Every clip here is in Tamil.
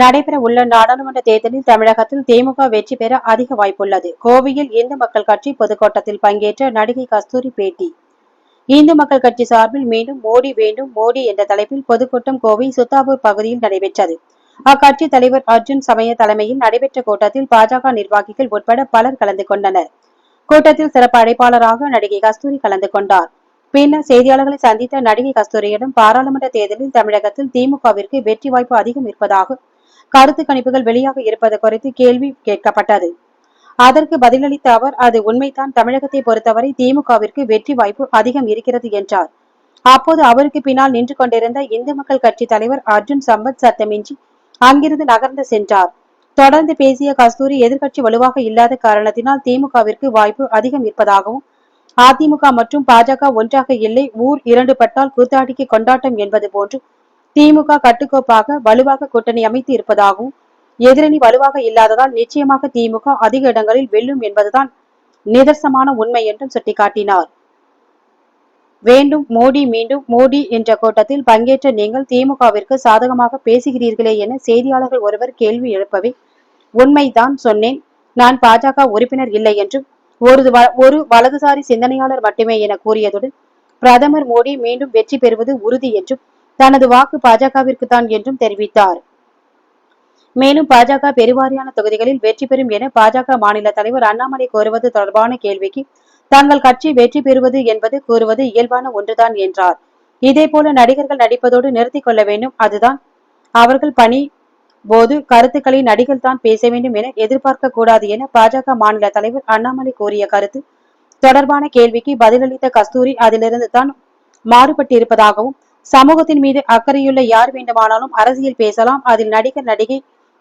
நடைபெறவுள்ள நாடாளுமன்ற தேர்தலில் தமிழகத்தில் திமுக வெற்றி பெற அதிக வாய்ப்புள்ளது. கோவையில் இந்து மக்கள் கட்சி பொதுக்கூட்டத்தில் பங்கேற்ற நடிகை கஸ்தூரி பேட்டி. இந்து மக்கள் கட்சி சார்பில் மீண்டும் மோடி வேண்டும் மோடி என்ற தலைப்பில் பொதுக்கூட்டம் கோவை சுத்தாபூர் பகுதியில் நடைபெற்றது. அக்கட்சி தலைவர் அர்ஜுன் சமய தலைமையில் நடைபெற்ற கூட்டத்தில் பாஜக நிர்வாகிகள் உட்பட பலர் கலந்து கொண்டனர். கூட்டத்தில் சிறப்பு அழைப்பாளராக நடிகை கஸ்தூரி கலந்து கொண்டார். பின்னர் செய்தியாளர்களை சந்தித்த நடிகை கஸ்தூரியிடம் பாராளுமன்ற தேர்தலில் தமிழகத்தில் திமுகவிற்கு வெற்றி வாய்ப்பு அதிகம் இருப்பதாக கருத்து கணிப்புகள் வெளியாக இருப்பது குறித்து கேள்வி கேட்கப்பட்டது. அதற்கு பதிலளித்த அவர் அது உண்மைதான். தமிழகத்தை பொறுத்தவரை திமுகவிற்கு வெற்றி வாய்ப்பு அதிகம் இருக்கிறது என்றார். அப்போது அவருக்கு பின்னால் நின்று கொண்டிருந்த இந்து மக்கள் கட்சி தலைவர் அர்ஜுன் சம்பத் சத்தமின்றி அங்கிருந்து நகர்ந்து சென்றார். தொடர்ந்து பேசிய கஸ்தூரி எதிர்கட்சி வலுவாக இல்லாத காரணத்தினால் திமுகவிற்கு வாய்ப்பு அதிகம் இருப்பதாகவும் அதிமுக மற்றும் பாஜக ஒன்றாக இல்லை ஊர் இரண்டு பட்டால் கூத்தாடிக்கு கொண்டாட்டம் என்பது போன்று திமுக கட்டுக்கோப்பாக வலுவாக கூட்டணி அமைத்து இருப்பதாகவும் எதிரணி வலுவாக இல்லாததால் நிச்சயமாக திமுக அதிக இடங்களில் வெல்லும் என்பதுதான் நிதர்சமான உண்மை என்றும் சுட்டிக்காட்டினார். வேண்டும் மோடி மீண்டும் மோடி என்ற கூட்டத்தில் பங்கேற்ற நீங்கள் திமுகவிற்கு சாதகமாக பேசுகிறீர்களே என செய்தியாளர்கள் ஒருவர் கேள்வி எழுப்பவே உண்மைதான் சொன்னேன் நான் பாஜக உறுப்பினர் இல்லை என்றும் ஒரு ஒரு வலதுசாரி சிந்தனையாளர் மட்டுமே என கூறியதுடன் பிரதமர் மோடி மீண்டும் வெற்றி பெறுவது உறுதி என்றும் தனது வாக்கு பாஜகவிற்கு தான் என்றும் தெரிவித்தார். மேலும் பாஜக பெருவாரியான தொகுதிகளில் வெற்றி பெறும் என பாஜக மாநில தலைவர் அண்ணாமலை கோருவது தொடர்பான கேள்விக்கு தங்கள் கட்சி வெற்றி பெறுவது என்பது கூறுவது இயல்பான ஒன்றுதான் என்றார். இதேபோல நடிகர்கள் நடிப்பதோடு நிறுத்திக் கொள்ள வேண்டும். அதுதான் அவர்கள் பணி போது கருத்துக்களை நடிகர் தான் பேச வேண்டும் என எதிர்பார்க்க கூடாது என பாஜக மாநில தலைவர் அண்ணாமலை கூறிய கருத்து. தொடர்பான கேள்விக்கு பதிலளித்த கஸ்தூரி அதிலிருந்து தான் மாறுபட்டிருப்பதாகவும் சமூகத்தின் மீது அக்கறையுள்ள யார் வேண்டுமானாலும் அரசியல் பேசலாம். அதில் நடிகர் நடிகை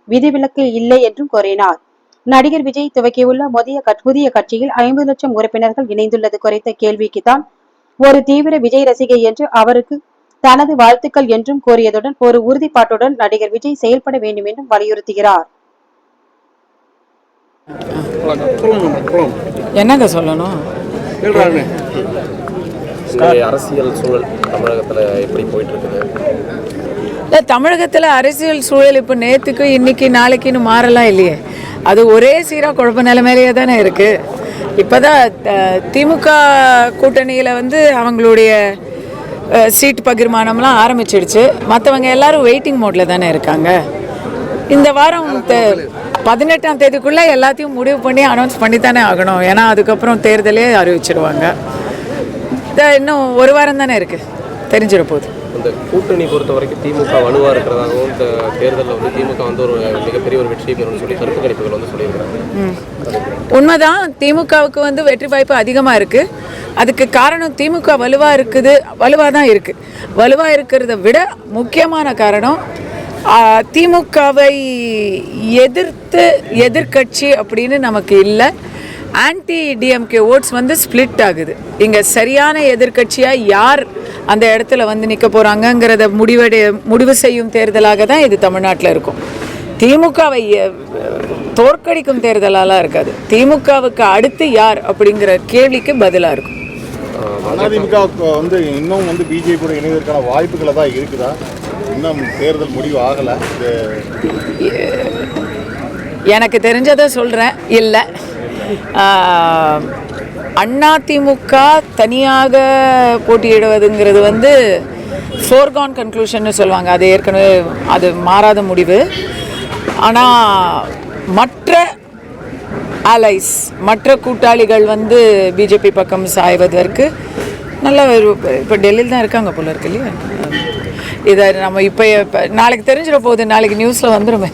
விதிவிலக்கு இல்லை என்றும் கூறினார். நடிகர் விஜய் துவக்கியுள்ள கட்- புதிய கட்சியில் ஐம்பது லட்சம் உறுப்பினர்கள் இணைந்துள்ளது குறித்த கேள்விக்கு தான் ஒரு தீவிர விஜய் ரசிகை என்று அவருக்கு தனது வாழ்த்துக்கள் என்றும் கூறியதுடன் ஒரு உறுதிப்பாட்டுடன் நடிகர் விஜய் செயல்பட வேண்டும் என்றும் வலியுறுத்துகிறார். என்னங்க சொல்லணும்? அரசியல் சூழல் தமிழகத்தில் எப்படி போயிட்டு இருக்குது இல்லை தமிழகத்தில் அரசியல் சூழல் இப்போ நேற்றுக்கு இன்னைக்கு நாளைக்குன்னு மாறலாம் இல்லையே. அது ஒரே சீராக குழப்ப நிலைமையிலேயே தானே இருக்குது இப்போ தான் திமுக கூட்டணியில் வந்து அவங்களுடைய சீட் பகிர்மானம்லாம் ஆரம்பிச்சிடுச்சு. மற்றவங்க எல்லாரும் வெயிட்டிங் மோடில் தானே இருக்காங்க. இந்த வாரம் பதினெட்டாம் தேதிக்குள்ளே எல்லாத்தையும் முடிவு பண்ணி அனௌன்ஸ் பண்ணி தானே ஆகணும். ஏன்னா அதுக்கப்புறம் தேர்தலே அறிவிச்சிடுவாங்க இன்னும் ஒரு வாரம் தானே இருக்குது தெரிஞ்சிட போகுது. இந்த கூட்டணி பொறுத்த வரைக்கும் திமுக வலுவாக இருக்கிறதாகவும் இந்த தேர்தலில் வந்து திமுக வந்து ஒரு மிகப்பெரிய ஒரு வெற்றியை பெறும்னு சொல்லி கருத்து கணிப்புகள் வந்து சொல்லியிருக்காங்க உண்மைதான் திமுகவுக்கு வந்து வெற்றி வாய்ப்பு அதிகமாக இருக்குது அதுக்கு காரணம் திமுக வலுவாக இருக்குது வலுவாக தான் இருக்குது வலுவாக இருக்கிறத விட முக்கியமான காரணம் திமுகவை எதிர்த்து எதிர்க்கட்சி அப்படின்னு நமக்கு இல்லை. ஆன்டி டிஎம்கே ஓட்ஸ் வந்து ஸ்ப்ளிட் ஆகுது. இங்கே சரியான எதிர்க்கட்சியாக யார் அந்த இடத்துல வந்து நிற்க போகிறாங்கங்கிறத முடிவெடு முடிவு செய்யும் தேர்தலாக தான் இது தமிழ்நாட்டில் இருக்கும். திமுகவை தோற்கடிக்கும் தேர்தலாலாம் இருக்காது. திமுகவுக்கு அடுத்து யார் அப்படிங்கிற கேள்விக்கு பதிலாக இருக்கும். அதிமுக வந்து இன்னும் வந்து பிஜேபி கூட இணைவதற்கான வாய்ப்புகளை தான் இருக்குதா? இன்னும் தேர்தல் முடிவு ஆகலை. எனக்கு தெரிஞ்சதை சொல்கிறேன் இல்லை. அதிமுக தனியாக போட்டியிடுவதுங்கிறது வந்து ஃபோர்கான் கன்க்ளூஷன் சொல்லுவாங்க. அது ஏற்கனவே அது மாறாத முடிவு. ஆனால் மற்ற அலைஸ் மற்ற கூட்டாளிகள் வந்து பிஜேபி பக்கம் சாய்வதற்கு நல்ல ஒரு இப்போ டெல்லியில் தான் இருக்காங்க போல இருக்கு இல்லையா? இதை நம்ம இப்போ இப்போ நாளைக்கு தெரிஞ்சிட போகுது நாளைக்கு நியூஸில் வந்துடுமே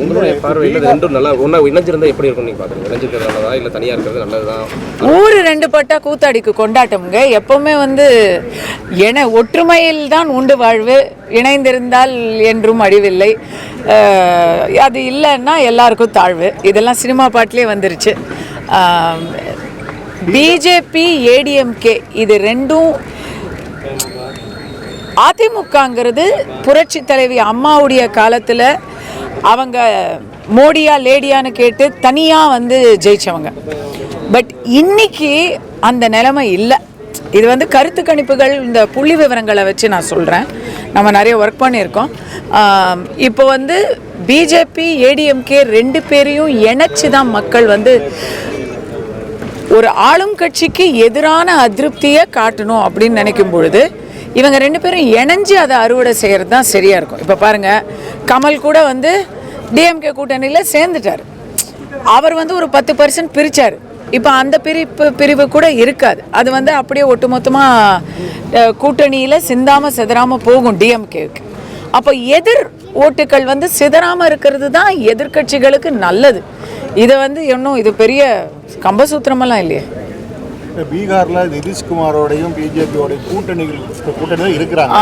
உங்களுடைய பார்வையில் ரெண்டும் நல்லா ஒன்றா இணைஞ்சிருந்தா எப்படி இருக்கும்னு நீங்கள் பார்க்குறீங்க? இணைஞ்சிருக்கிறது நல்லதா இல்லை தனியாக இருக்கிறது நல்லதுதான்? ஊர் ரெண்டு பட்டா கூத்தாடிக்கு கொண்டாட்டம்ங்க. எப்பவுமே வந்து என ஒற்றுமையில் தான் உண்டு வாழ்வு. இணைந்திருந்தால் என்றும் அழிவில்லை. அது இல்லைன்னா எல்லாருக்கும் தாழ்வு. இதெல்லாம் சினிமா பாட்டிலே வந்துருச்சு. பிஜேபி ஏடிஎம்கே இது ரெண்டும் அதிமுகங்கிறது புரட்சி தலைவி அம்மாவுடைய காலத்தில் அவங்க மோடியா லேடியான்னு கேட்டு தனியாக வந்து ஜெயிச்சவங்க. பட் இன்னைக்கு அந்த நிலைமை இல்லை. இது வந்து கருத்து கணிப்புகள் இந்த புள்ளி விவரங்களை வச்சு நான் சொல்கிறேன் நம்ம நிறைய ஒர்க் பண்ணியிருக்கோம். இப்போ வந்து பிஜேபி ஏடிஎம்கே ரெண்டு பேரையும் இணைச்சி தான் மக்கள் வந்து ஒரு ஆளும் கட்சிக்கு எதிரான அதிருப்தியை காட்டணும் அப்படின்னு நினைக்கும் பொழுது இவங்க ரெண்டு பேரும் இணைஞ்சு அதை அறுவடை செய்கிறது தான் சரியாக இருக்கும். இப்போ பாருங்கள் கமல் கூட வந்து டிஎம்கே கூட்டணியில் சேர்ந்துட்டார். அவர் வந்து ஒரு பத்து பர்சன்ட் பிரித்தார் இப்போ அந்த பிரிப்பு பிரிவு கூட இருக்காது. அது வந்து அப்படியே ஒட்டுமொத்தமாக கூட்டணியில் சிந்தாமல் சிதறாமல் போகும் டிஎம்கேவுக்கு அப்போ எதிர் ஓட்டுகள் வந்து சிதறாமல் இருக்கிறது தான் எதிர்க்கட்சிகளுக்கு நல்லது. இதை வந்து இன்னும் இது பெரிய கம்பசூத்திரமெல்லாம் இல்லையே. பீகார்ல நிதிஷ்குமாரோடையும் பிஜேபியோடைய கூட்டணிகள் கூட்டணி தான் இருக்கிறாங்க.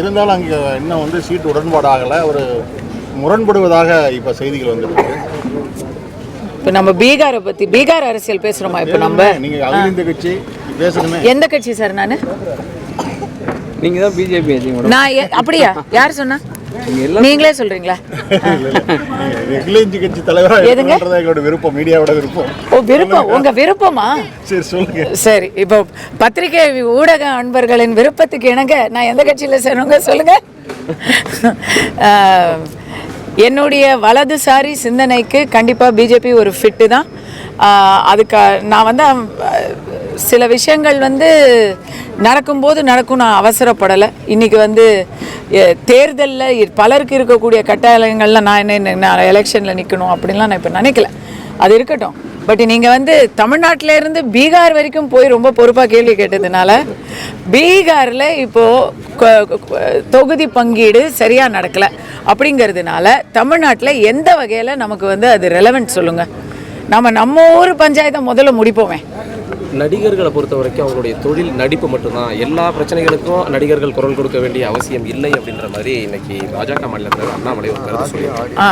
இருந்தாலும் அங்க இன்னும் வந்து சீட்டு உடன்பாடு ஆகல ஒரு முரண்படுவதாக இப்ப செய்திகள் வந்துருக்கு. இப்போ நம்ம பீகாரை பற்றி பீகார் அரசியல் பேசுகிறோமா இப்போ நம்ம? நீங்க அகில இந்திய கட்சி பேசணுமே. எந்த கட்சி சார் நான்? நீங்க தான் பிஜேபி நான் அப்படியா? யார் சொன்னா? நீங்களே சொல்றீங்களா? கட்சி தலைவராக எங்களோட விருப்பம் மீடியாவோட விருப்பம். ஓ விருப்பம். உங்க விருப்பமா? சரி சொல்லுங்க. சரி இப்போ பத்திரிகை ஊடக அன்பர்களின் விருப்பத்துக்கு இணங்க நான் எந்த கட்சியில் சேரணுங்க? சொல்லுங்க. என்னுடைய வலதுசாரி சிந்தனைக்கு கண்டிப்பாக பிஜேபி ஒரு ஃபிட்டு தான் அதுக்கு நான் வந்து சில விஷயங்கள் வந்து நடக்கும்போது நடக்கும் நான் அவசரப்படலை. இன்றைக்கி வந்து தேர்தலில் பலருக்கு இருக்கக்கூடிய கட்டாயங்கள்லாம் நான் என்ன நான் எலெக்ஷனில் நிற்கணும் அப்படின்லாம் நான் இப்போ நினைக்கல. அது இருக்கட்டும். பட் நீங்கள் வந்து தமிழ்நாட்டிலேருந்து பீகார் வரைக்கும் போய் ரொம்ப பொறுப்பாக கேள்வி கேட்டதுனால பீகாரில் இப்போது தொகுதி பங்கீடு சரியாக நடக்கலை. அப்படிங்கிறதுனால தமிழ்நாட்டில் எந்த வகையில் நமக்கு வந்து அது ரெலவெண்ட் சொல்லுங்கள் நம்ம நம்ம ஊர் பஞ்சாயத்தை முதல்ல முடிப்போமே. நடிகர்களை பொறுத்த வரைக்கும் அவங்களுடைய தொழில் நடிப்பு மட்டும்தான். எல்லா பிரச்சனைகளுக்கும் நடிகர்கள் குரல் கொடுக்க வேண்டிய அவசியம் இல்லை அப்படின்ற மாதிரி இன்னைக்கு பாஜக மாநிலத்தில் அண்ணாமலை ஒரு கருத்து சொல்லியிருக்காங்க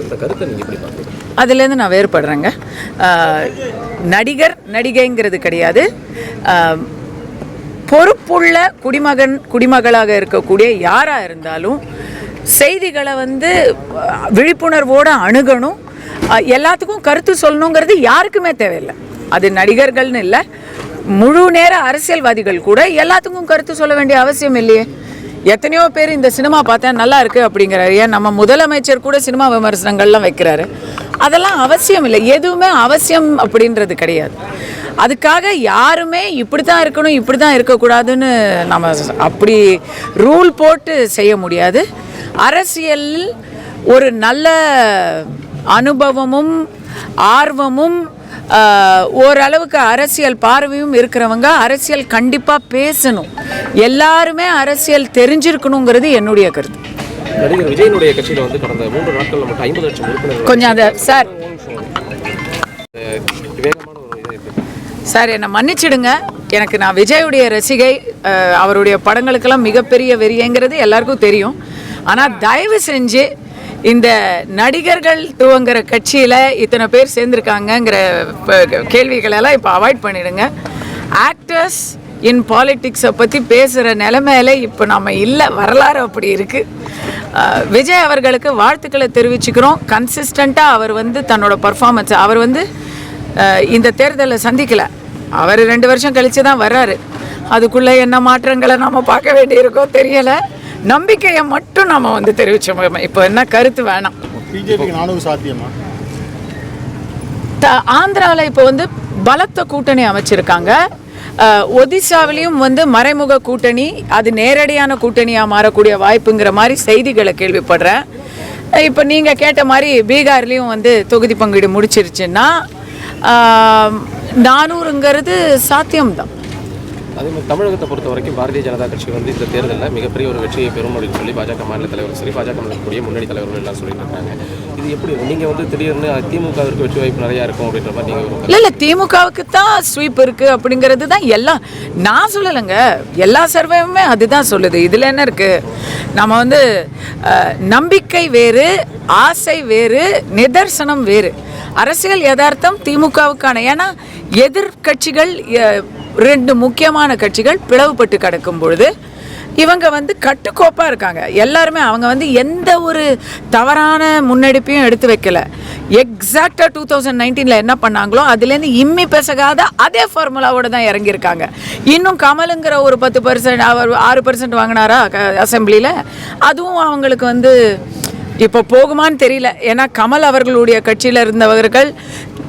அந்த கருத்தை நீங்கள் எப்படி பார்க்குறீங்க? அதுலேருந்து நான் வேறுபடுறேங்க. நடிகர் நடிகைங்கிறது கிடையாது. பொறுப்புள்ள குடிமகன் குடிமகளாக இருக்கக்கூடிய யாராக இருந்தாலும் செய்திகளை வந்து விழிப்புணர்வோடு அணுகணும். எல்லாத்துக்கும் கருத்து சொல்லணுங்கிறது யாருக்குமே தேவையில்லை. அது நடிகர்கள்னு இல்லை. முழு நேர அரசியல்வாதிகள் கூட எல்லாத்துக்கும் கருத்து சொல்ல வேண்டிய அவசியம் இல்லையே. எத்தனையோ பேர் இந்த சினிமா பார்த்தேன் நல்லா இருக்கு அப்படிங்கிறாரு. ஏன் நம்ம முதலமைச்சர் கூட சினிமா விமர்சனங்கள்லாம் வைக்கிறாரு. அதெல்லாம் அவசியம் இல்லை. எதுவுமே அவசியம் அப்படின்றது கிடையாது. அதுக்காக யாருமே இப்படி தான் இருக்கணும் இப்படி தான் இருக்கக்கூடாதுன்னு நம்ம அப்படி ரூல் போட்டு செய்ய முடியாது. அரசியல் ஒரு நல்ல அனுபவமும் ஆர்வமும் ஓரளவுக்கு அரசியல் பார்வையும் இருக்கிறவங்க அரசியல் கண்டிப்பாக பேசணும். எல்லாருமே அரசியல் தெரிஞ்சிருக்கணுங்கிறது என்னுடைய கருத்து. நடிகர் விஜயனுடைய கட்சியில் வந்து கடந்த மூன்று நாட்களில் மட்டும் ஐம்பது லட்சம் உறுப்பினர்கள் கொஞ்சம் அதை சார். வேகமான சார் என்னை மன்னிச்சிடுங்க. எனக்கு நான் விஜயுடைய ரசிகை அவருடைய படங்களுக்கெல்லாம் மிகப்பெரிய வெறியங்கிறது எல்லாருக்கும் தெரியும். ஆனால் தயவு செஞ்சு இந்த நடிகர்கள் துவங்குற கட்சியில் இத்தனை பேர் சேர்ந்துருக்காங்கங்கிற கேள்விகளெல்லாம் இப்போ அவாய்ட் பண்ணிடுங்க. ஆக்டர்ஸ் இன் பாலிட்டிக்ஸை பற்றி பேசுகிற நிலைமையில இப்போ நம்ம இல்லை வரலாறு அப்படி இருக்குது விஜய் அவர்களுக்கு வாழ்த்துக்களை தெரிவிச்சுக்கிறோம். கன்சிஸ்டண்ட்டாக அவர் வந்து தன்னோட பர்ஃபார்மன்ஸ் அவர் வந்து இந்த தேர்தலை சந்திக்கலை. அவர் ரெண்டு வருஷம் கழித்து தான் வர்றாரு. அதுக்குள்ளே என்ன மாற்றங்களை நம்ம பார்க்க வேண்டியிருக்கோ தெரியலை. நம்பிக்கையை மட்டும் நம்ம வந்து தெரிவிச்சோம். இப்போ என்ன கருத்து வேணாம். பிஜேபிக்கு நானூறு சாத்தியமா? த ஆந்திராவில் இப்போ வந்து பலத்த கூட்டணி அமைச்சிருக்காங்க. அஹ், ஒடிசாவிலையும் வந்து மறைமுக கூட்டணி அது நேரடியான கூட்டணியாக மாறக்கூடிய வாய்ப்புங்கிற மாதிரி செய்திகளை கேள்விப்படுறேன். இப்போ நீங்கள் கேட்ட மாதிரி பீகார்லேயும் வந்து தொகுதி பங்கீடு முடிச்சிருச்சுன்னா நானூறுங்கிறது சாத்தியம்தான். அதே மாதிரி தமிழகத்தை பொறுத்த வரைக்கும் பாரதிய ஜனதா கட்சி வந்து இந்த தேர்தலில் மிகப்பெரிய ஒரு வெற்றியை பெறும் அப்படின்னு சொல்லி பாஜக மாநில தலைவர் சரி பாஜக கூடிய முன்னணி தலைவர்கள் எல்லாம் சொல்லிட்டு இருக்காங்க. இது எப்படி நீங்கள் வந்து திடீர்னு திமுகவிற்கு வெற்றி வாய்ப்பு நிறையா இருக்கும் அப்படின்ற மாதிரி நீங்கள் இல்லை இல்லை திமுகவுக்கு தான் ஸ்வீப் இருக்குது அப்படிங்கிறது தான் எல்லாம். நான் சொல்லலைங்க. எல்லா சர்வையுமே அதுதான் சொல்லுது. இதில் என்ன இருக்குது நம்ம வந்து நம்பிக்கை வேறு ஆசை வேறு நிதர்சனம் வேறு. அரசியல் யதார்த்தம் திமுகவுக்கான. ஏன்னா எதிர்கட்சிகள் ரெண்டு முக்கியமான கட்சிகள் பிளவுபட்டு கிடக்கும் பொழுது இவங்க வந்து கட்டுக்கோப்பாக இருக்காங்க. எல்லாருமே அவங்க வந்து எந்த ஒரு தவறான முன்னெடுப்பையும் எடுத்து வைக்கல. எக்ஸாக்டாக டூ தௌசண்ட் நைன்டீனில் என்ன பண்ணாங்களோ அதுலேருந்து இம்மி பெசகாத அதே ஃபார்முலாவோட தான் இறங்கியிருக்காங்க. இன்னும் கமலுங்கிற ஒரு பத்து பர்சன்ட் அவர் ஆறு பர்சன்ட் வாங்கினாரா அசம்பிளியில் அதுவும் அவங்களுக்கு வந்து இப்போ போகுமான்னு தெரியல. ஏன்னா கமல் அவர்களுடைய கட்சியில் இருந்தவர்கள்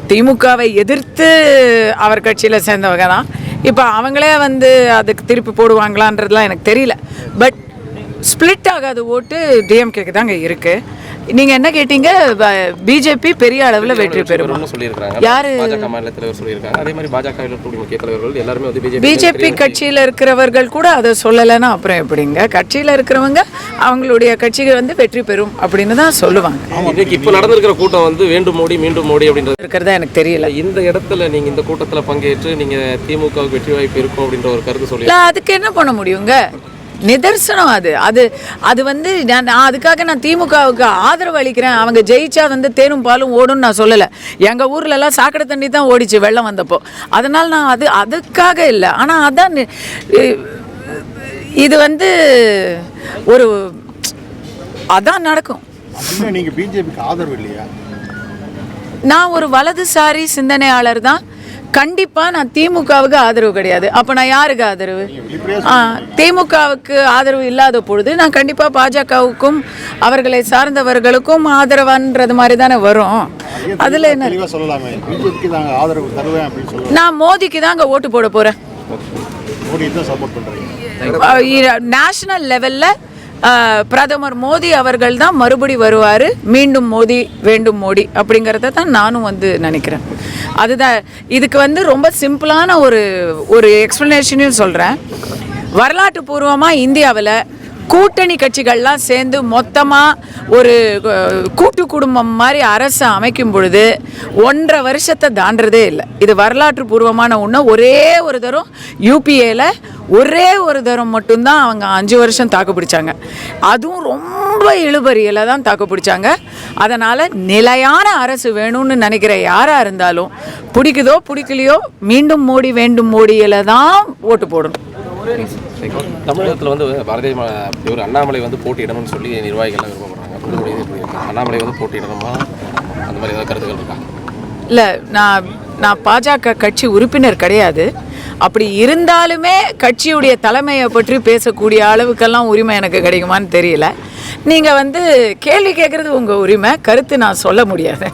திமுகவை எதிர்த்து அவர் கட்சியில் சேர்ந்தவங்க தான். இப்போ அவங்களே வந்து அதுக்கு திருப்பி போடுவாங்களான்றதுலாம் எனக்கு தெரியல. பட் ஸ்ப்ளிட் ஆகாத ஓட்டு டிஎம்கேக்கு தாங்க இருக்குது நீங்கள் என்ன கேட்டீங்க? பிஜேபி பெரிய அளவில் வெற்றி பெறும்? பெறும்னு சொல்லியிருக்காங்க. யாரு? பிஜேபி கட்சியில் இருக்கிறவர்கள் கூட அதை சொல்லலைன்னா அப்புறம் எப்படிங்க? கட்சியில் இருக்கிறவங்க அவங்களுடைய கட்சிகள் வந்து வெற்றி பெறும் அப்படின்னு தான் சொல்லுவாங்க. இப்போ நடந்திருக்கிற கூட்டம் வந்து வேண்டும் மோடி மீண்டும் மோடி அப்படின்றது. இருக்கிறதா எனக்கு தெரியல. இந்த இடத்துல நீங்க இந்த கூட்டத்துல பங்கேற்று நீங்க திமுகவுக்கு வெற்றி வாய்ப்பு இருக்கும் அப்படின்ற ஒரு கருத்து சொல்லி அதுக்கு என்ன பண்ண முடியுங்க? நிதர்சனம் அது. அது அது வந்து நான் அதுக்காக நான் திமுகவுக்கு ஆதரவு அளிக்கிறேன். அவங்க ஜெயிச்சா வந்து தேனும் பாலும் ஓடும்னு நான் சொல்லலை. எங்கள் ஊர்லலாம் சாக்கடை தண்ணி தான் ஓடிச்சு வெள்ளம் வந்தப்போ. அதனால் நான் அது அதுக்காக இல்லை. ஆனால் அதான் இது வந்து ஒரு அதான் நடக்கும். அப்படின்னா நீங்க பிஜேபிக்கு ஆதரவு இல்லையா? நான் ஒரு வலதுசாரி சிந்தனையாளர் தான். கண்டிப்பாக நான் திமுகவுக்கு ஆதரவு கிடையாது. அப்போ நான் யாருக்கு ஆதரவு? திமுகவுக்கு ஆதரவு இல்லாத பொழுது நான் கண்டிப்பாக பாஜகவுக்கும் அவர்களை சார்ந்தவர்களுக்கும் ஆதரவான்றது மாதிரி தானே வரும் அதில் என்ன? நான் மோதிக்கு தாங்க ஓட்டு போட போகிறேன் தான் நேஷனல் லெவலில் பிரதமர் மோடி அவர்கள் தான் மறுபடி வருவார். மீண்டும் மோடி வேண்டும் மோடி அப்படிங்கிறத தான் நானும் வந்து நினைக்கிறேன். அதுதான் இதுக்கு வந்து ரொம்ப சிம்பிளான ஒரு ஒரு எக்ஸ்ப்ளனேஷனையும் சொல்கிறேன் வரலாற்று பூர்வமாக இந்தியாவில் கூட்டணி கட்சிகள்லாம் சேர்ந்து மொத்தமாக ஒரு கூட்டு குடும்பம் மாதிரி அரசை அமைக்கும் பொழுது ஒன்றரை வருஷத்தை தாண்டதே இல்லை. இது வரலாற்று பூர்வமான ஒன்று ஒரே ஒரு தரம் யூபிஏல ஒரே ஒரு தரம் மட்டும்தான் அவங்க அஞ்சு வருஷம் தாக்கு பிடிச்சாங்க. அதுவும் ரொம்ப இழுபறியில் தான் தாக்கு பிடிச்சாங்க. அதனால் நிலையான அரசு வேணும்னு நினைக்கிற யாராக இருந்தாலும் பிடிக்குதோ பிடிக்கலையோ மீண்டும் மோடி வேண்டும் மோடியில் தான் ஓட்டு போடணும். தமிழகத்துல வந்து பாரதிய இவர் அண்ணாமலை வந்து போட்டியிடணும்னு சொல்லி நிர்வாகிகள்லாம் இருக்கு? அண்ணாமலை வந்து போட்டியிடணுமா? அந்த மாதிரி ஏதாவது கருத்துக்கள் இருக்கா? இல்லை நான் நான் பாஜக கட்சி உறுப்பினர் கிடையாது. அப்படி இருந்தாலுமே கட்சியுடைய தலைமையை பற்றி பேசக்கூடிய அளவுக்கெல்லாம் உரிமை எனக்கு கிடைக்குமான்னு தெரியல. நீங்கள் வந்து கேள்வி கேட்குறது உங்கள் உரிமை கருத்து நான் சொல்ல முடியாது.